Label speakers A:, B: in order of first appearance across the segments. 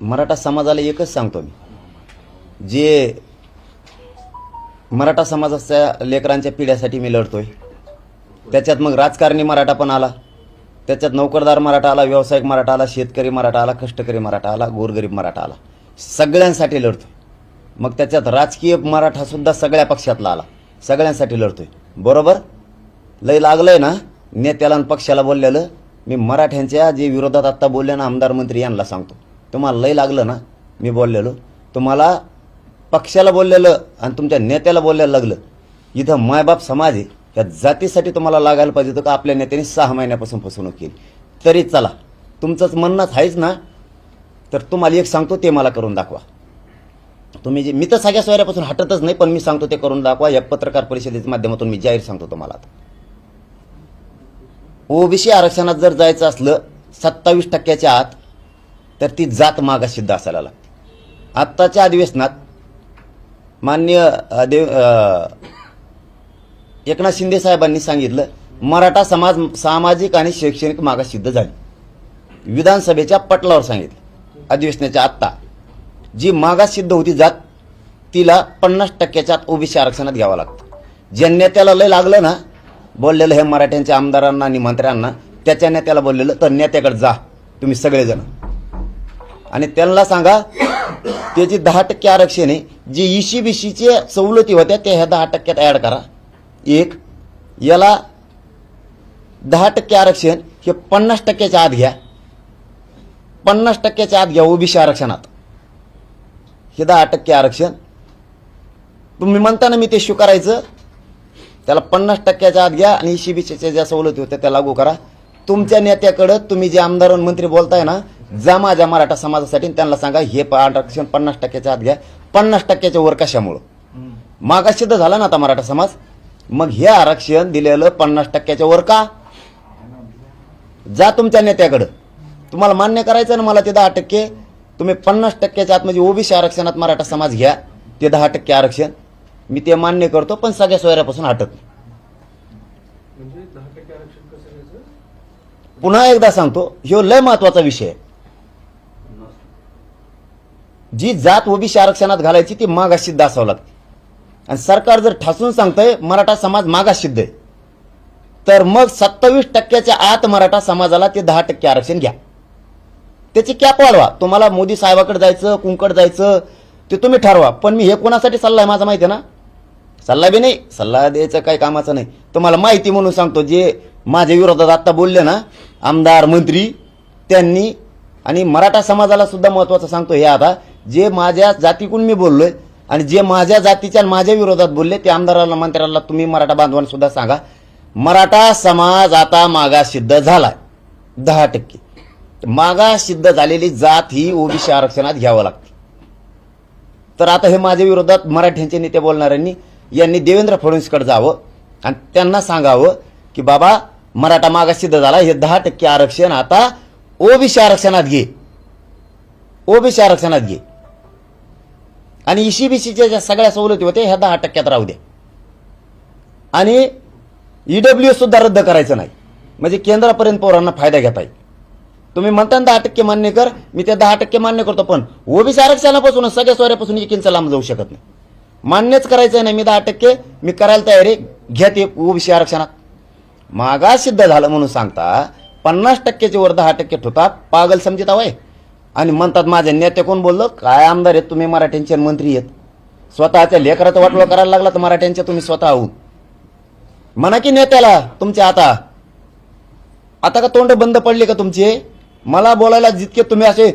A: मराठा समाजाला एकच सांगतो मी. जे मराठा समाजाच्या लेकरांच्या पिढ्यासाठी मी लढतोय. त्याच्यात मग राजकारणी मराठा पण आला. त्याच्यात नोकरदार मराठा आला व्यावसायिक मराठा आला शेतकरी मराठा आला कष्टकरी मराठा आला गोरगरीब मराठा आला. सगळ्यांसाठी लढतोय. मग त्याच्यात राजकीय मराठासुद्धा सगळ्या पक्षातला आला. सगळ्यांसाठी लढतोय. बरोबर? लय लागलंय ना? नेत्याला पक्षाला बोललेलं मी मराठ्यांच्या जे विरोधात आत्ता बोलले ना आमदार मंत्री यांना सांगतो. तुम्हाला लय लागलं ना मी बोललेलो. तुम्हाला पक्षाला बोललेलं आणि तुमच्या नेत्याला बोलायला लागलं. इथं मायबाप समाज आहे. या जातीसाठी तुम्हाला लागायला पाहिजे होतं का आपल्या नेत्याने सहा महिन्यापासून फसवणूक केली. तरी चला तुमचंच म्हणणंच आहेच ना. तर तुम्हाला एक सांगतो ते मला करून दाखवा. तुम्ही जे मी तर सगळ्या सोयऱ्यापासून हटतच नाही पण मी सांगतो ते करून दाखवा. या पत्रकार परिषदेच्या माध्यमातून मी जाहीर सांगतो तुम्हाला आता. ओबीसी आरक्षणात जर जायचं असलं सत्तावीस टक्क्याच्या आत तर ती जात मागास सिद्ध असायला लागते. आत्ताच्या अधिवेशनात मान्य देव एकनाथ शिंदे साहेबांनी सांगितलं मराठा समाज सामाजिक आणि शैक्षणिक मागास सिद्ध झाली. विधानसभेच्या पटलावर सांगितलं अधिवेशनाच्या आत्ता. जी मागास सिद्ध होती जात तिला पन्नास टक्क्याच्या आत ओबीसी आरक्षणात घ्यावं लागतं. ज्या नेत्याला लय लागलं ना बोललेलं हे मराठ्यांच्या आमदारांना आणि मंत्र्यांना त्याच्या नेत्याला बोललेलं तर नेत्याकडे जा तुम्ही सगळेजण. आणि त्यांना सांगा त्याची दहा टक्के आरक्षण आहे जे इशी बिशीचे सवलती होत्या त्या ह्या दहा टक्क्यात ॲड करा. एक याला दहा टक्के आरक्षण हे पन्नास टक्क्याच्या आत घ्या. पन्नास टक्क्याच्या आत घ्या ओबीसी आरक्षणात. हे दहा टक्के आरक्षण. तुम्ही म्हणता ना मी ते स्वीकारायचं. त्याला पन्नास टक्क्याच्या आत घ्या आणि शिबीच्या ज्या सवलती होत्या त्या लागू करा. तुमच्या नेत्याकडं तुम्ही जे आमदार मंत्री बोलताय ना जा माझ्या मराठा समाजासाठी त्यांना सांगा हे आरक्षण पन्नास टक्क्याच्या आत घ्या. पन्नास टक्क्याच्या वर कशामुळं? मागास सिद्ध झाला ना आता मराठा समाज? मग हे आरक्षण दिलेलं पन्नास टक्क्याच्या वर का? जा तुमच्या नेत्याकडं. तुम्हाला मान्य करायचं ना मला ते दहा टक्के? तुम्ही पन्नास टक्क्याच्या आत म्हणजे ओबीसी आरक्षणात मराठा समाज घ्या ते दहा टक्के आरक्षण. मी ते मान्य करतो पण सगळ्या सोयऱ्यापासून हटत.
B: म्हणजे
A: पुन्हा एकदा सांगतो ह्यो लय महत्त्वाचा विषय आहे. जी जात ओबीसी आरक्षणात घालायची ती मागास सिद्ध असावं लागते. आणि सरकार जर ठासून सांगतंय मराठा समाज मागास सिद्ध आहे. तर मग सत्तावीस टक्क्याच्या आत मराठा समाजाला ते दहा टक्के आरक्षण घ्या. त्याची कॅप वाढवा. तुम्हाला मोदी साहेबाकडे जायचं कुंकड जायचं ते तुम्ही ठरवा. पण मी हे कोणासाठी सल्ला आहे माझा माहिती आहे ना? सल्ला बी नाही. सल्ला द्यायचं काही कामाचं नाही. तुम्हाला माहिती म्हणून सांगतो जे माझ्या विरोधात आत्ता बोलले ना आमदार मंत्री त्यांनी आणि मराठा समाजाला सुद्धा महत्वाचं सांगतो हे आता. जे माझ्या जातीकडून मी बोललोय आणि जे माझ्या जातीच्या माझ्या विरोधात बोलले ते आमदाराला मंत्र्याला तुम्ही मराठा बांधवांना सुद्धा सांगा. मराठा समाज आता मागास सिद्ध झाला दहा टक्के. मागास सिद्ध झालेली जात ही ओबीसी आरक्षणात घ्यावं लागते. तर आता हे माझ्या विरोधात मराठ्यांचे नेते बोलणाऱ्यांनी यांनी देवेंद्र फडणवीसकडे जावं आणि त्यांना सांगावं की बाबा मराठा मागास सिद्ध झाला. हे दहा टक्के आरक्षण आता ओबीसी आरक्षणात घे. ओबीसी आरक्षणात घे. आणि इशी बीसीच्या ज्या सगळ्या सवलती होत्या ह्या दहा टक्क्यात राहू द्या. आणि ईडब्ल्यू सुद्धा रद्द करायचं नाही. म्हणजे केंद्रापर्यंत पोरांना फायदा घेता येईल तुम्ही म्हणता दहा टक्के मान्य कर मी ते दहा टक्के मान्य करतो पण ओबीसी आरक्षणापासून सगळ्या सोयऱ्यापासून एकिंच लांब जाऊ शकत नाही. मान्यच करायचं नाही मी दहा टक्के मी करायला तयार आहे घ्या ते ओबीसी आरक्षणात. मागास सिद्ध झालं म्हणून सांगता पन्नास टक्क्याचे वर दहा टक्के ठेवता पागल समजित हवंय आणि म्हणतात माझे नेते कोण बोललं? काय आमदार आहेत तुम्ही? मराठ्यांचे आणि मंत्री आहेत. स्वतःच्या लेकराचं वाटलं करायला लागला तर मराठ्यांच्या तुम्ही स्वतः म्हणा की नेत्याला तुमच्या आता. आता का तोंड बंद पडले का तुमचे? मला बोलायला जितके तुम्ही असे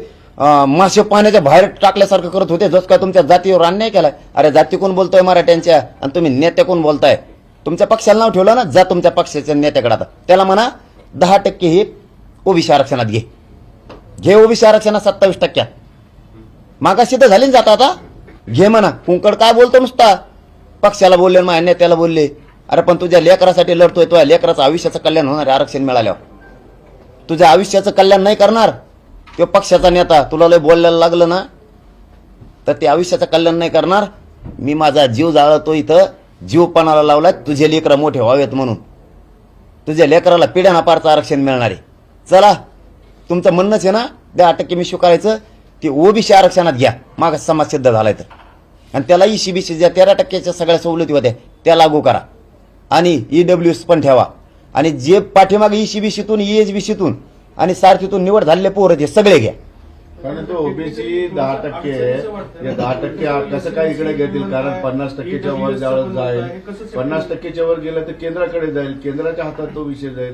A: मासे पाण्याच्या बाहेर टाकल्यासारखं करत होते जस काय तुमच्या जातीवर अन्याय केला अरे जाती कोण बोलतोय मराठ्यांच्या? आणि तुम्ही नेते कोण बोलताय? तुमच्या पक्षाला नाव ठेवलं ना? जा तुमच्या पक्षाच्या नेत्याकडे आता. त्याला म्हणा दहा टक्के हे ओबीसी आरक्षणात घे. घे ओबीसी आरक्षणात सत्तावीस टक्क्यात मागाशी तर झाली ना जाता आता? घे म्हणा. कुंकड काय बोलतो नुसता? पक्षाला बोलले माझ्या नेत्याला बोलले. अरे पण तुझ्या लेकरासाठी लढतोय तुझ्या लेकराचं आयुष्याचं कल्याण होणार आरक्षण मिळाल्यावर. तुझ्या आयुष्याचं कल्याण नाही करणार? तो पक्षाचा नेता तुला लय बोलायला लागलं ना? तर ते आयुष्याचं कल्याण नाही करणार? मी माझा जीव जाळतो इथं. जीवपणाला लावलाय. तुझे लेकरं मोठे व्हावेत म्हणून. तुझ्या लेकराला पिढ्याना पारचं आरक्षण मिळणार आहे. चला. तुमचं म्हणणंच आहे ना दहा टक्के मी स्वीकारायचं ते ओबीसी आरक्षणात घ्या. मागास समाज सिद्ध झालाय तर. आणि त्याला ईसीबीसी ज्या तेरा टक्क्याच्या सगळ्या सवलती होत्या त्या लागू करा. आणि ईडब्ल्यू एस पण ठेवा. आणि जे पाठीमागे ईसीबीसीतून ईएचबीसीतून आणि सारथीतून निवड झालेले पोरं ते सगळे घ्या.
C: कारण तो ओबीसी दहा टक्के आहे. या दहा टक्के आ- कसं काय इकडे घेतील? कारण पन्नास टक्केच्या वर जाईल. पन्नास टक्केच्या वर गेलं तर केंद्राकडे जाईल. केंद्राच्या हातात तो विषय जाईल.